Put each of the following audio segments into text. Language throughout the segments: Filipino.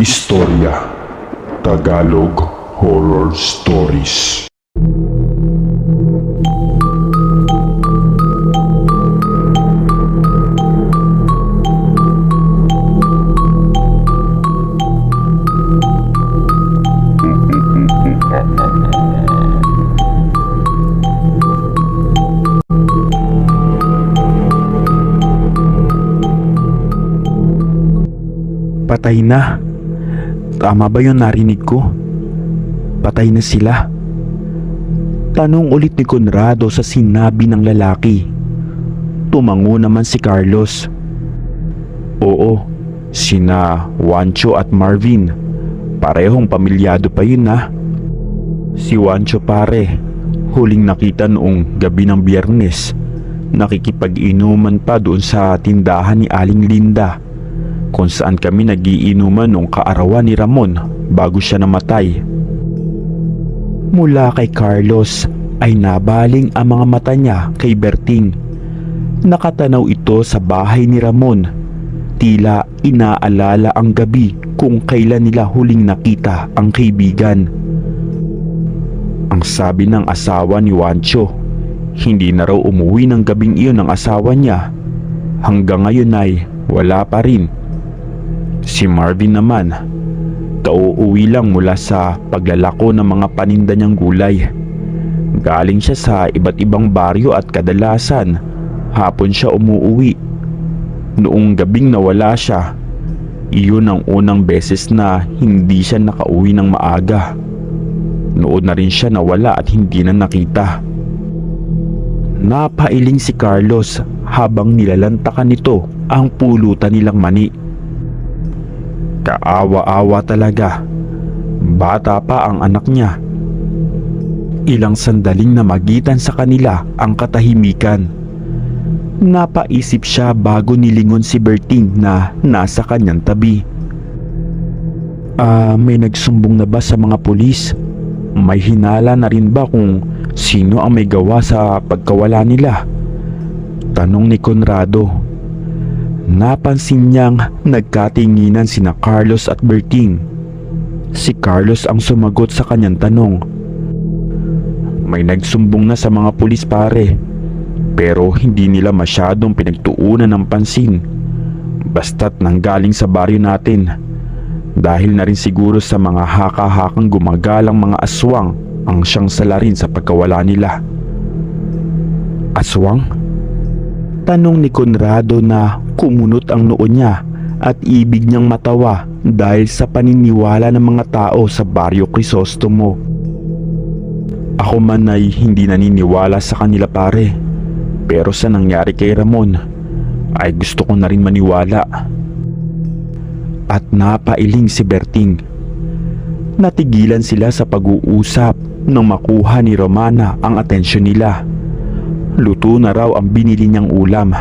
Istorya Tagalog Horror Stories Patay na. Tama ba yung narinig ko? Patay na sila. Tanong ulit ni Conrado sa sinabi ng lalaki. Tumango naman si Carlos. Oo, sina Wancho at Marvin. Parehong pamilyado pa yun na. Si Wancho pare, huling nakita noong gabi ng biyernes. Nakikipag-inuman pa doon sa tindahan ni Aling Linda kung saan kami nagiinuman nung kaarawan ni Ramon bago siya namatay. Mula kay Carlos ay nabaling ang mga mata niya kay Berting. Nakatanaw ito sa bahay ni Ramon. Tila inaalala ang gabi kung kailan nila huling nakita ang kaibigan. Ang sabi ng asawa ni Wancho, hindi na raw umuwi ng gabing iyon ng asawa niya. Hanggang ngayon ay wala pa rin Si Marvin naman, kauuwi lang mula sa paglalako ng mga paninda niyang gulay. Galing siya sa iba't ibang baryo at kadalasan, hapon siya umuuwi. Noong gabing nawala siya, iyon ang unang beses na hindi siya nakauwi ng maaga. Noon na rin siya nawala at hindi na nakita. Napailing si Carlos habang nilalantakan nito ang pulutan nilang mani. Kaawa-awa talaga. Bata pa ang anak niya. Ilang sandaling na magitan sa kanila ang katahimikan. Napaisip siya bago nilingon si Berting na nasa kanyang tabi. Ah, may nagsumbong na ba sa mga pulis? May hinala na rin ba kung sino ang may gawa sa pagkawala nila? Tanong ni Conrado. Napansin niyang nagkatinginan sina Carlos at Berting. Si Carlos ang sumagot sa kanyang tanong. May nagsumbong na sa mga pulis pare, pero hindi nila masyadong pinagtuunan ng pansin. Basta't nanggaling sa baryo natin. Dahil na rin siguro sa mga haka-hakang gumagalang mga aswang ang siyang salarin sa pagkawala nila. Aswang? Tanong ni Conrado na kumunot ang noo niya at ibig niyang matawa dahil sa paniniwala ng mga tao sa baryo Crisostomo. Ako man ay hindi naniniwala sa kanila pare. Pero sa nangyari kay Ramon ay gusto ko na rin maniwala. At napailing si Berting. Natigilan sila sa pag-uusap nang makuha ni Romana ang atensyon nila. Luto na raw ang binili niyang ulam.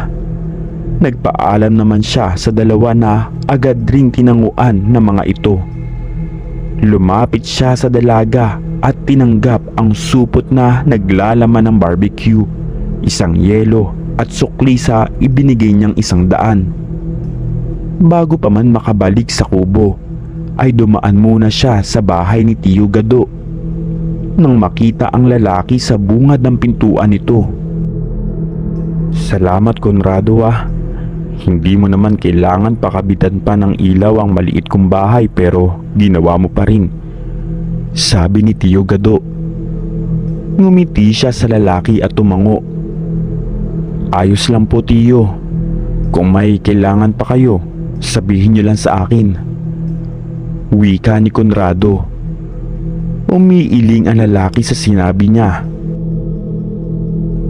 Nagpaalam naman siya sa dalawa na agad ring tinanguan ng mga ito. Lumapit siya sa dalaga at tinanggap ang supot na naglalaman ng barbecue, isang yelo at sukli sa ibinigay niyang isang daan. Bago pa man makabalik sa kubo, ay dumaan muna siya sa bahay ni Tio Gado. Nang makita ang lalaki sa bungad ng pintuan nito. Salamat Conrado ah. Hindi mo naman kailangan pakabitan pa ng ilaw ang maliit kong bahay pero ginawa mo pa rin. Sabi ni Tio Gado. Ngumiti siya sa lalaki at tumango. Ayos lang po Tio. Kung may kailangan pa kayo, sabihin niyo lang sa akin. Wika ni Conrado. Umiiling ang lalaki sa sinabi niya.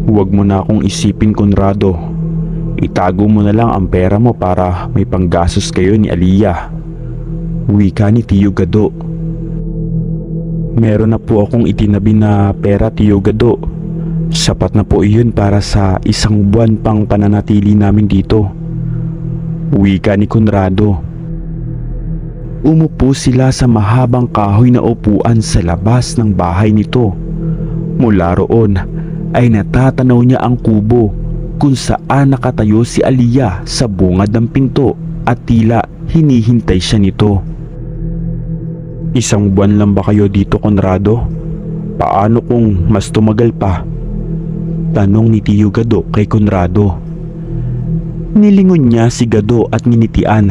Huwag mo na akong isipin Conrado. Itago mo na lang ang pera mo para may panggasos kayo ni Aliyah. Wika ni Tio Gado. Meron na po akong itinabi na pera Tio Gado. Sapat na po iyon para sa isang buwan pang pananatili namin dito. Wika ni Conrado. Umupo sila sa mahabang kahoy na upuan sa labas ng bahay nito. Mula roon ay natatanaw niya ang kubo kung saan nakatayo si Aliyah sa bungad ng pinto at tila hinihintay siya nito. Isang buwan lang ba kayo dito, Conrado? Paano kung mas tumagal pa? Tanong ni Tio Gado kay Conrado. Nilingon niya si Gado at nginitian.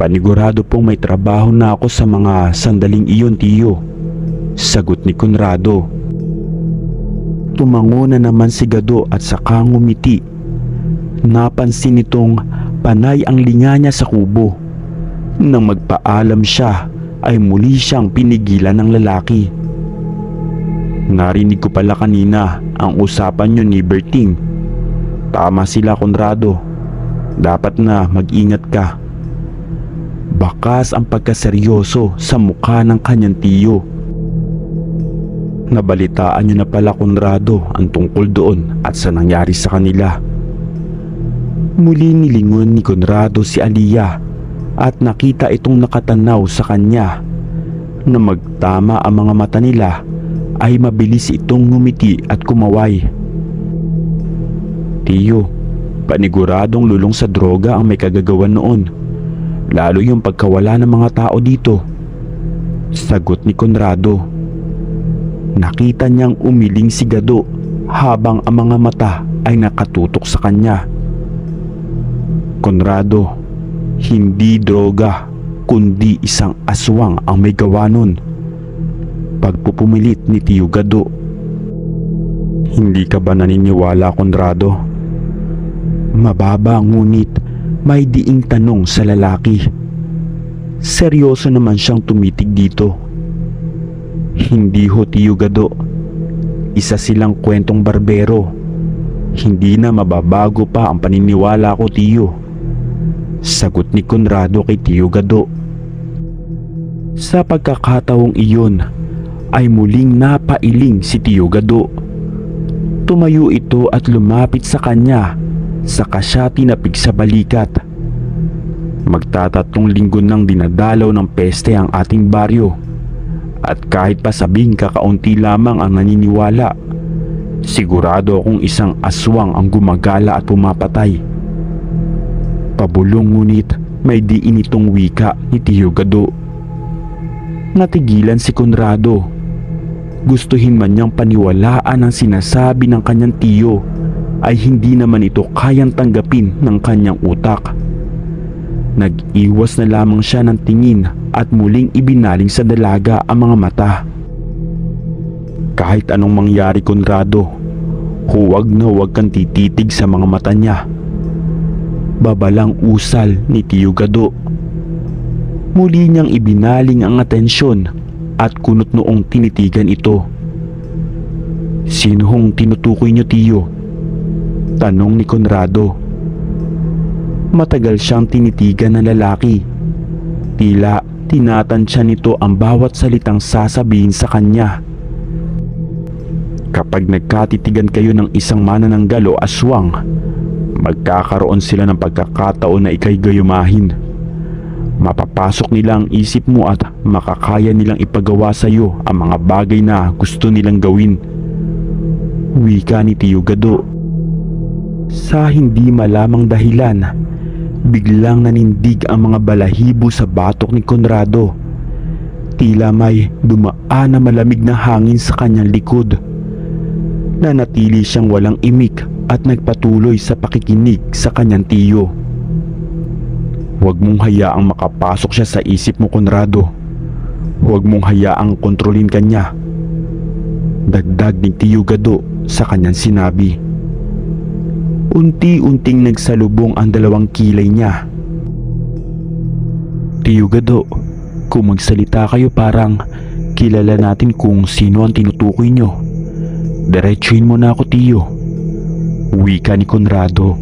Panigurado pong may trabaho na ako sa mga sandaling iyon, Tio. Sagot ni Conrado. Tumango na naman si Gado at saka ngumiti. Napansin nitong panay ang linga niya sa kubo. Nang magpaalam siya ay muli siyang pinigilan ng lalaki. Narinig ko pala kanina ang usapan niyo ni Berting. Tama sila Conrado. Dapat na mag-ingat ka. Bakas ang pagkaseryoso sa mukha ng kanyang tiyo. Nabalitaan niyo na pala Conrado ang tungkol doon at sa nangyari sa kanila. Muli nilingon ni Conrado si Aliyah at nakita itong nakatanaw sa kanya na magtama ang mga mata nila ay mabilis itong ngumiti at kumaway. Tiyo, paniguradong lulong sa droga ang may kagagawan noon. Lalo yung pagkawala ng mga tao dito. Sagot ni Conrado. Nakita niyang umiling si Gado habang ang mga mata ay nakatutok sa kanya. Conrado, hindi droga kundi isang aswang ang may gawa nun. Pagpupumilit ni Tio Gado. Hindi ka ba naniniwala, Conrado? Mababa ngunit may diing tanong sa lalaki. Seryoso naman siyang tumitig dito. Hindi ho, Gado. Isa silang kwentong barbero. Hindi na mababago pa ang paniniwala ko, Tio. Sagot ni Conrado kay Tio Gado. Sa pagkakataong iyon ay muling napailing si Tio Gado. Tumayo ito at lumapit sa kanya saka siya tinapig sa balikat. Magtatatlong linggo nang dinadalaw ng peste ang ating baryo at kahit pa sabing kakaunti lamang ang naniniwala, sigurado akong isang aswang ang gumagala at pumapatay. Pabulong ngunit may diin itong wika ni Tio Gado. Natigilan si Conrado. Gustuhin man niyang paniwalaan ang sinasabi ng kanyang tiyo ay hindi naman ito kayang tanggapin ng kanyang utak. Nag-iwas na lamang siya ng tingin at muling ibinaling sa dalaga ang mga mata. Kahit anong mangyari Conrado, huwag na huwag kang tititig sa mga mata niya. Babalang usal ni Tio Gado. Muli niyang ibinaling ang atensyon at kunot noong tinitigan ito. Sino hong tinutukoy niyo Tio? Tanong ni Conrado. Matagal siyang tinitigan ng lalaki. Tila tinatansya nito ang bawat salitang sasabihin sa kanya. Kapag nagkatitigan kayo ng isang manananggal o aswang, magkakaroon sila ng pagkakataon na ikay gayumahin. Mapapasok nila ang isip mo at makakaya nilang ipagawa sa iyo ang mga bagay na gusto nilang gawin. Wika ni Tio Gado. Sa hindi malamang dahilan, biglang nanindig ang mga balahibo sa batok ni Conrado. Tila may dumaan na malamig na hangin sa kanyang likod. Nanatili siyang walang imik at nagpatuloy sa pakikinig sa kanyang tiyo. Huwag mong hayaang makapasok siya sa isip mo, Conrado. Huwag mong hayaang kontrolin kanya. Dagdag ni Tiyo Gado sa kanyang sinabi. Unti-unting nagsalubong ang dalawang kilay niya. Tiyo Gado, kung magsalita kayo parang kilala natin kung sino ang tinutukoy nyo. Diretsuhin mo na ako, Tiyo. Wika ni Conrado.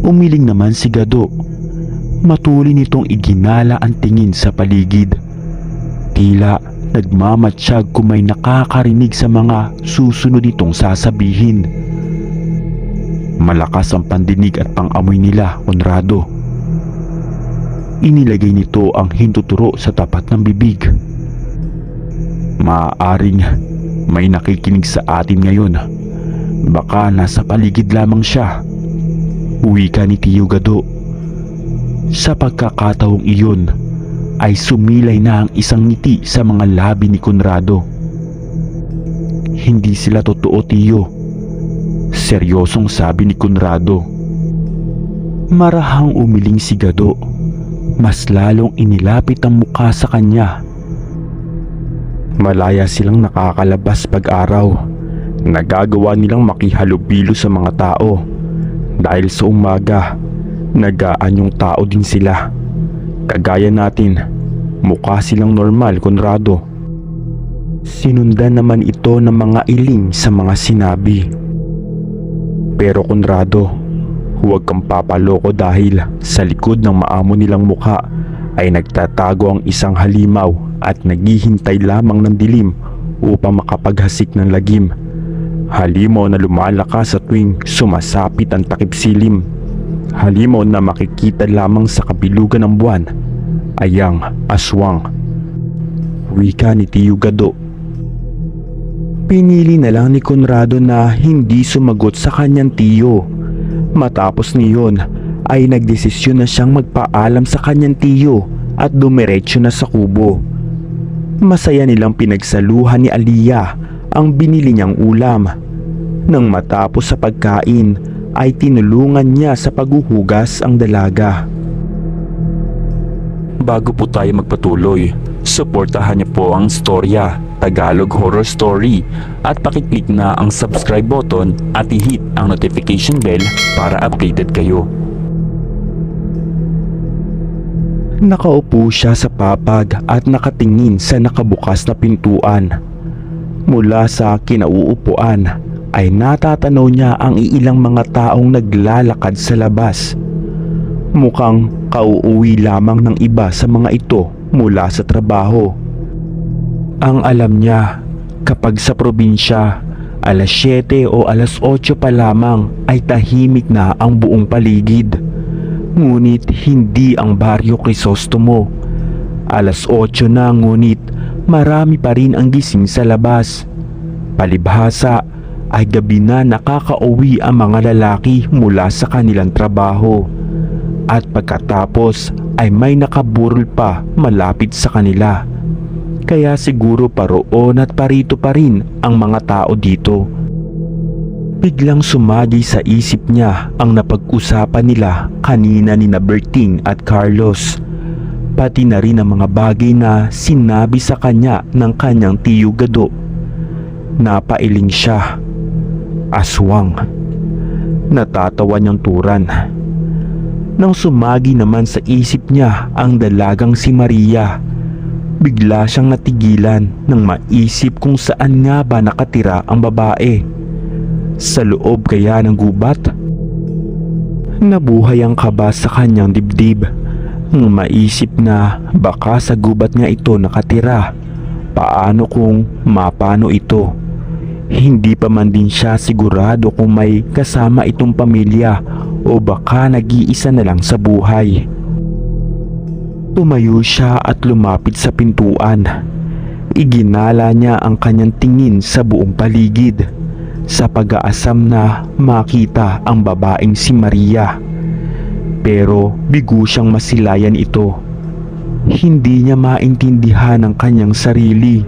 Umiling naman si Gado. Matuli nitong iginala ang tingin sa paligid. Tila nagmamatsyag kung may nakakarinig sa mga susunod itong sasabihin. Malakas ang pandinig at pangamoy nila, Conrado. Inilagay nito ang hintuturo sa tapat ng bibig. Maaaring may nakikinig sa atin ngayon. Baka nasa paligid lamang siya. Uwi ka ni Tio Gado. Sa pagkakataong iyon ay sumilay na ang isang ngiti sa mga labi ni Conrado. Hindi sila totoo, Tiyo. Seryosong sabi ni Conrado. Marahang umiling si Gado. Mas lalong inilapit ang mukha sa kanya. Malaya silang nakakalabas pag-araw. Nagagawa nilang makihalubilo sa mga tao. Dahil sa umaga, nagaan yung tao din sila. Kagaya natin, mukha silang normal, Conrado. Sinundan naman ito ng mga iling sa mga sinabi. Pero Conrado, huwag kang papaloko dahil sa likod ng maamo nilang mukha ay nagtatago ang isang halimaw at naghihintay lamang ng dilim upang makapaghasik ng lagim. Halimaw na lumalakas sa tuwing sumasapit ang takip silim. Halimaw na makikita lamang sa kabilugan ng buwan ay ang aswang. Wika ni Tiyo Gado. Pinili na lang ni Conrado na hindi sumagot sa kanyang tiyo. Matapos niyon ay nagdesisyon na siyang magpaalam sa kanyang tiyo at dumiretso na sa kubo. Masaya nilang pinagsaluhan ni Aliyah ang binili niyang ulam. Nang matapos sa pagkain ay tinulungan niya sa paghuhugas ang dalaga. Bago po tayo magpatuloy, suportahan niyo po ang storya Tagalog Horror Story at pakiclick na ang subscribe button at i-hit ang notification bell para updated kayo. Nakaupo siya sa papag at nakatingin sa nakabukas na pintuan. Mula sa kinauupuan ay natatanaw niya ang iilang mga taong naglalakad sa labas. Mukhang kauuwi lamang ng iba sa mga ito mula sa trabaho. Ang alam niya, kapag sa probinsya, alas 7 o alas 8 pa lamang ay tahimik na ang buong paligid. Ngunit hindi ang baryo Crisostomo. Alas 8 na ngunit marami pa rin ang gising sa labas. Palibhasa ay gabi na nakakauwi ang mga lalaki mula sa kanilang trabaho. At pagkatapos ay may nakaburol pa malapit sa kanila. Kaya siguro paroon at parito pa rin ang mga tao dito. Biglang sumagi sa isip niya ang napag-usapan nila kanina ni na Berting at Carlos. Pati na rin ang mga bagay na sinabi sa kanya ng kanyang tiyo Gado. Napailing siya. Aswang. Natatawa niyang turan. Nang sumagi naman sa isip niya ang dalagang si Maria, bigla siyang natigilan nang maisip kung saan nga ba nakatira ang babae. Sa loob kaya ng gubat? Nabuhay ang kaba sa kanyang dibdib nang maisip na baka sa gubat nga ito nakatira. Paano kung mapano ito? Hindi pa man din siya sigurado kung may kasama itong pamilya o baka nag-iisa na lang sa buhay. Tumayo siya at lumapit sa pintuan. Iginala niya ang kanyang tingin sa buong paligid sa pag-aasam na makita ang babaeng si Maria. Pero bigo siyang masilayan ito. Hindi niya maintindihan ang kanyang sarili.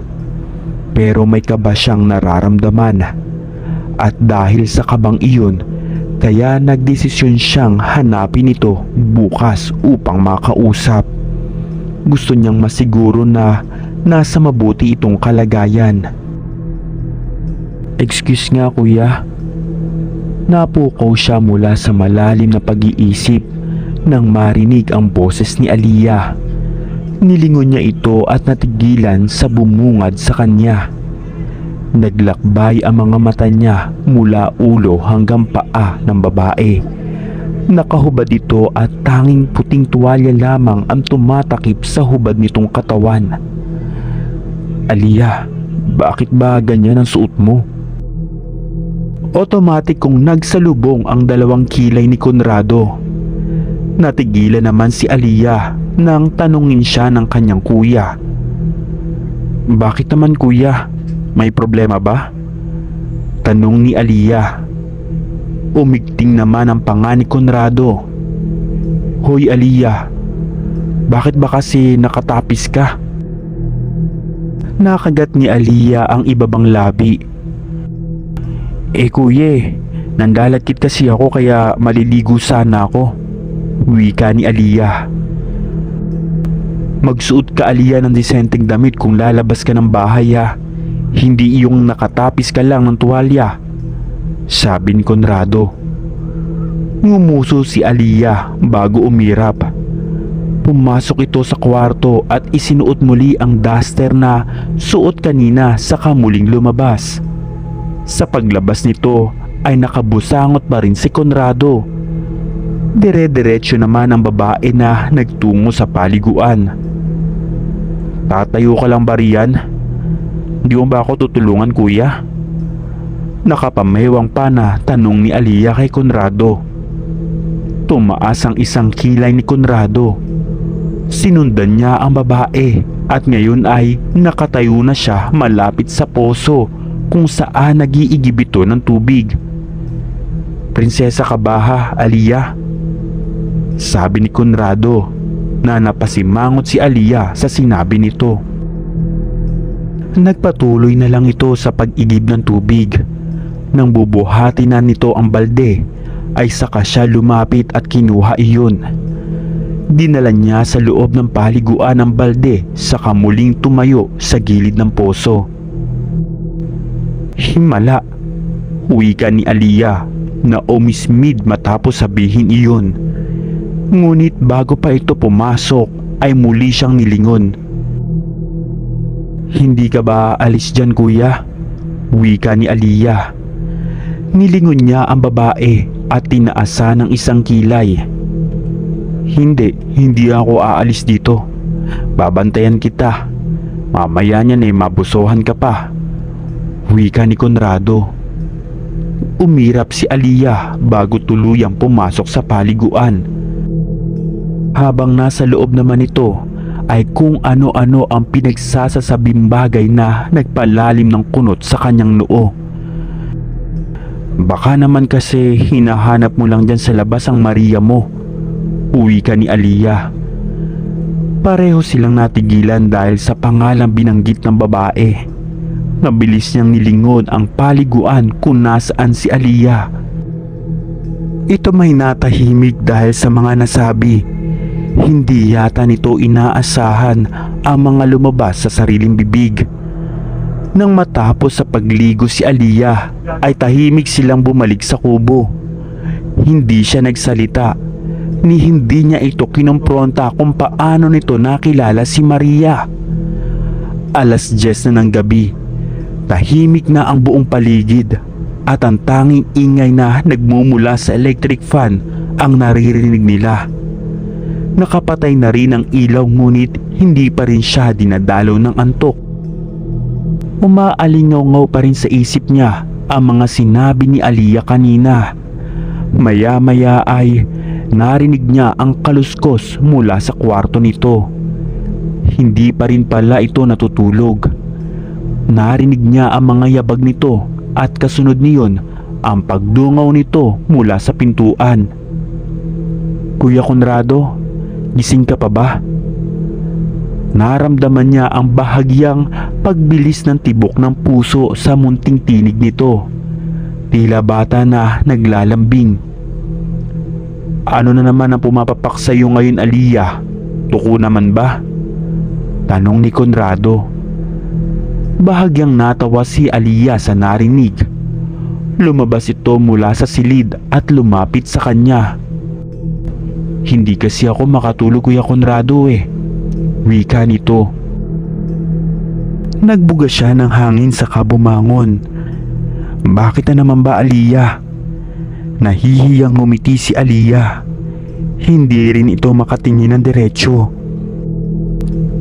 Pero may kaba siyang nararamdaman. At dahil sa kabang iyon, kaya nagdesisyon siyang hanapin ito bukas upang makausap. Gusto niyang masiguro na nasa mabuti itong kalagayan. Excuse nga kuya. Napukaw siya mula sa malalim na pag-iisip nang marinig ang boses ni Aliyah. Nilingon niya ito at natigilan sa bumungad sa kanya. Naglakbay ang mga mata niya mula ulo hanggang paa ng babae. Nakahubad ito at tanging puting tuwalya lamang ang tumatakip sa hubad nitong katawan. Aliyah, bakit ba ganyan ang suot mo? Automatic kong nagsalubong ang dalawang kilay ni Conrado. Natigilan naman si Aliyah nang tanungin siya ng kanyang kuya. Bakit naman kuya? May problema ba? Tanong ni Aliyah. Umigting naman ang panga ni Conrado. Hoy Aliyah, Bakit ba kasi nakatapis ka? Nakagat ni Aliyah ang ibabang labi. Eh kuye, nanlalakit kasi ako kaya maliligo sana ako. Wika ni Aliyah. Magsuot ka Aliyah ng disenteng damit kung lalabas ka ng bahay ha. Hindi yung nakatapis ka lang ng tuwalya. Sabi ni Conrado. Ngumuso si Aliyah bago umirap. Pumasok ito sa kwarto at isinuot muli ang duster na suot kanina sa kamuling lumabas. Sa paglabas nito ay nakabusangot pa rin si Conrado. Dire-diretso naman ang babae na nagtungo sa paliguan. Tatayo ka lang ba riyan? Di mo ba ako tutulungan kuya? Nakapamewang pa na tanong ni Aliyah kay Conrado. Tumaas ang isang kilay ni Conrado. Sinundan niya ang babae at ngayon ay nakatayo na siya malapit sa poso kung saan nagiigib ito ng tubig. Prinsesa ka ba ha, Aliyah? Sabi ni Conrado na napasimangot si Aliyah sa sinabi nito. Nagpatuloy na lang ito sa pag-igib ng tubig. Nang bubuhati na nito ang balde, ay saka siya lumapit at kinuha iyon. Dinala niya sa loob ng paliguan ang balde sa kamuling tumayo sa gilid ng poso. Himala, wika ni Aliyah na umismid matapos sabihin iyon. Ngunit bago pa ito pumasok ay muli siyang nilingon. Hindi ka ba alis dyan kuya? Wika ni Aliyah. Nilingon niya ang babae at tinaasa ng isang kilay. Hindi, hindi ako aalis dito. Babantayan kita. Mamaya niyan ay mabusohan ka pa. Wika ni Conrado. Umirap si Aliyah bago tuluyang pumasok sa paliguan. Habang nasa loob naman ito ay kung ano-ano ang pinagsasasabing bagay na nagpalalim ng kunot sa kanyang noo. Baka naman kasi hinahanap mo lang dyan sa labas ang Maria mo. Uwi ka ni Aliyah. Pareho silang natigilan dahil sa pangalang binanggit ng babae. Nabilis niyang nilingon ang paliguan kung nasaan si Aliyah. Ito may natahimik dahil sa mga nasabi. Hindi yata nito inaasahan ang mga lumabas sa sariling bibig. Nang matapos sa pagligo si Aliyah ay tahimik silang bumalik sa kubo. Hindi siya nagsalita ni hindi niya ito kinompronta kung paano nito nakilala si Maria. Alas 10 na ng gabi, tahimik na ang buong paligid at ang tanging ingay na nagmumula sa electric fan ang naririnig nila. Nakapatay na rin ang ilaw ngunit hindi pa rin siya dinadalaw ng antok. Umaalingaw-ngaw pa rin sa isip niya ang mga sinabi ni Aliyah kanina. Maya-maya ay narinig niya ang kaluskos mula sa kwarto nito. Hindi pa rin pala ito natutulog. Narinig niya ang mga yabag nito at kasunod niyon ang pagdungaw nito mula sa pintuan. Kuya Conrado, gising ka pa ba? Naramdaman niya ang bahagyang pagbilis ng tibok ng puso sa munting tinig nito. Tila bata na naglalambing. Ano na naman ang pumapapak sa iyo ngayon Aliyah? Tuko naman ba? Tanong ni Conrado. Bahagyang natawa si Aliyah sa narinig. Lumabas ito mula sa silid at lumapit sa kanya. Hindi kasi ako makatulog kuya Conrado eh. Wika nito. Nagbuga siya ng hangin sa kabumangon. Bakit na naman ba Aliyah? Nahihiyang ngumiti si Aliyah. Hindi rin ito makatingin ng diretsyo.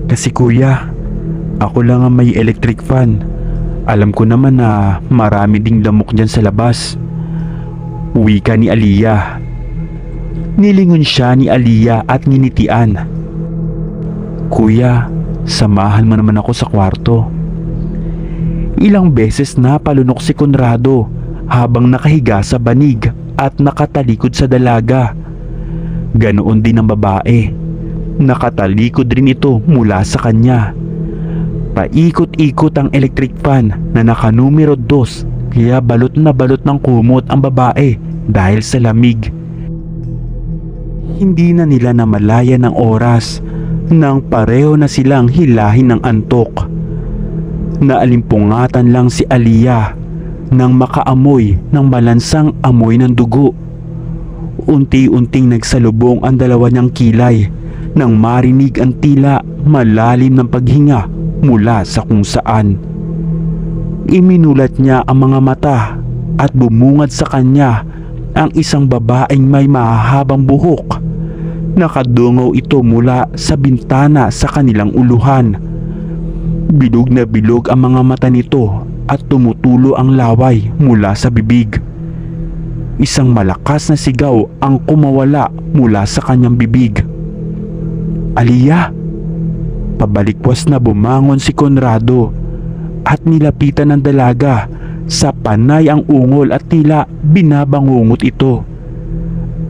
Kasi kuya, ako lang ang may electric fan. Alam ko naman na marami ding lamok dyan sa labas. Wika ni Aliyah. Nilingon siya ni Aliyah at nginitian. Kuya, samahan mo naman ako sa kwarto. Ilang beses na palunok si Conrado habang nakahiga sa banig at nakatalikod sa dalaga. Ganoon din ang babae. Nakatalikod rin ito mula sa kanya. Paikot-ikot ang electric fan na nakanumero 2 kaya balot na balot ng kumot ang babae dahil sa lamig. Hindi na nila namalaya ng oras nang pareho na silang hilahin ng antok. Naalimpungatan lang si Aliyah nang makaamoy ng malansang amoy ng dugo. Unti-unting nagsalubong ang dalawa niyang kilay nang marinig ang tila malalim ng paghinga mula sa kung saan. Iminulat niya ang mga mata at bumungad sa kanya ang isang babaeng may mahahabang buhok. Nakadungaw ito mula sa bintana sa kanilang uluhan. Bilog na bilog ang mga mata nito at tumutulo ang laway mula sa bibig. Isang malakas na sigaw ang kumawala mula sa kanyang bibig. Aliyah! Pabalikwas na bumangon si Conrado at nilapitan ng dalaga sa panay ang ungol at tila binabangungot ito.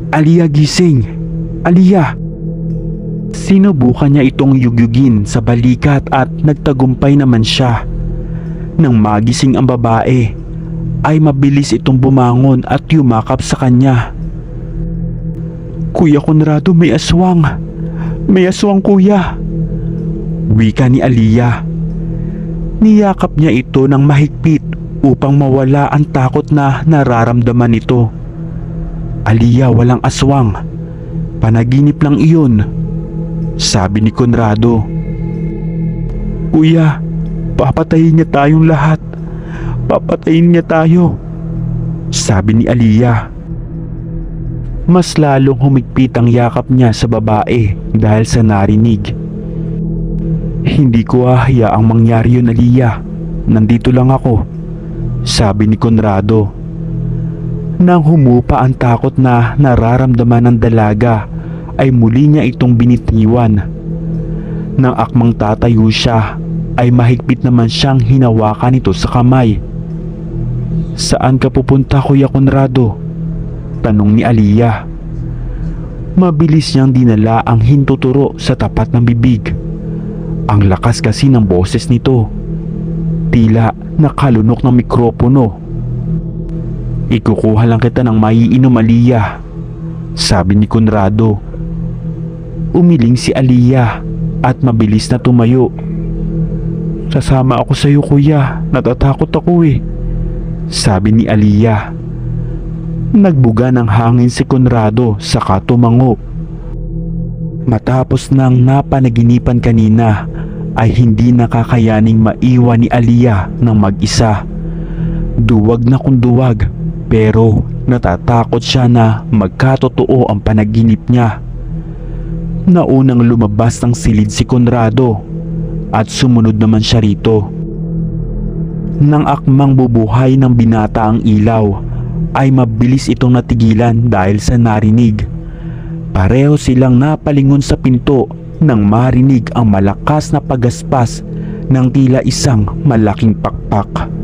Aliyah gising! Aliyah! Sinubukan niya itong yugyugin sa balikat at nagtagumpay naman siya. Nang magising ang babae, ay mabilis itong bumangon at yumakap sa kanya. Kuya Conrado may aswang! May aswang kuya! Wika ni Aliyah. Niyakap niya ito ng mahigpit upang mawala ang takot na nararamdaman nito. Aliyah walang aswang. Panaginip lang iyon. Sabi ni Conrado. Kuya, papatayin niya tayong lahat. Papatayin niya tayo. Sabi ni Aliyah. Mas lalong humigpit ang yakap niya sa babae dahil sa narinig. Hindi ko hahayaang mangyari yun, Aliyah. Nandito lang ako. Sabi ni Conrado. Nang humupa ang takot na nararamdaman ng dalaga, ay muli niya itong binitiwan. Nang akmang tatayo siya, ay mahigpit naman siyang hinawakan ito sa kamay. Saan ka pupunta, Kuya Conrado? Tanong ni Aliyah. Mabilis niyang dinala ang hintuturo sa tapat ng bibig. Ang lakas kasi ng boses nito. Tila nakalunok ng mikropono. Ikukuha lang kita ng maiinom Aliyah. Sabi ni Conrado. Umiling si Aliyah at mabilis na tumayo. Sasama ako sa iyo kuya, natatakot ako eh. Sabi ni Aliyah. Nagbuga ng hangin si Conrado sa katumango. Matapos nang napanaginipan kanina ay hindi nakakayaning maiwan ni Aliyah ng mag-isa. Duwag na kung duwag pero natatakot siya na magkatotoo ang panaginip niya. Naunang lumabas ng silid si Conrado at sumunod naman siya rito. Nang akmang bubuhay ng binata ang ilaw ay mabilis itong natigilan dahil sa narinig. Pareho silang napalingon sa pinto nang marinig ang malakas na pagaspas ng tila isang malaking pakpak.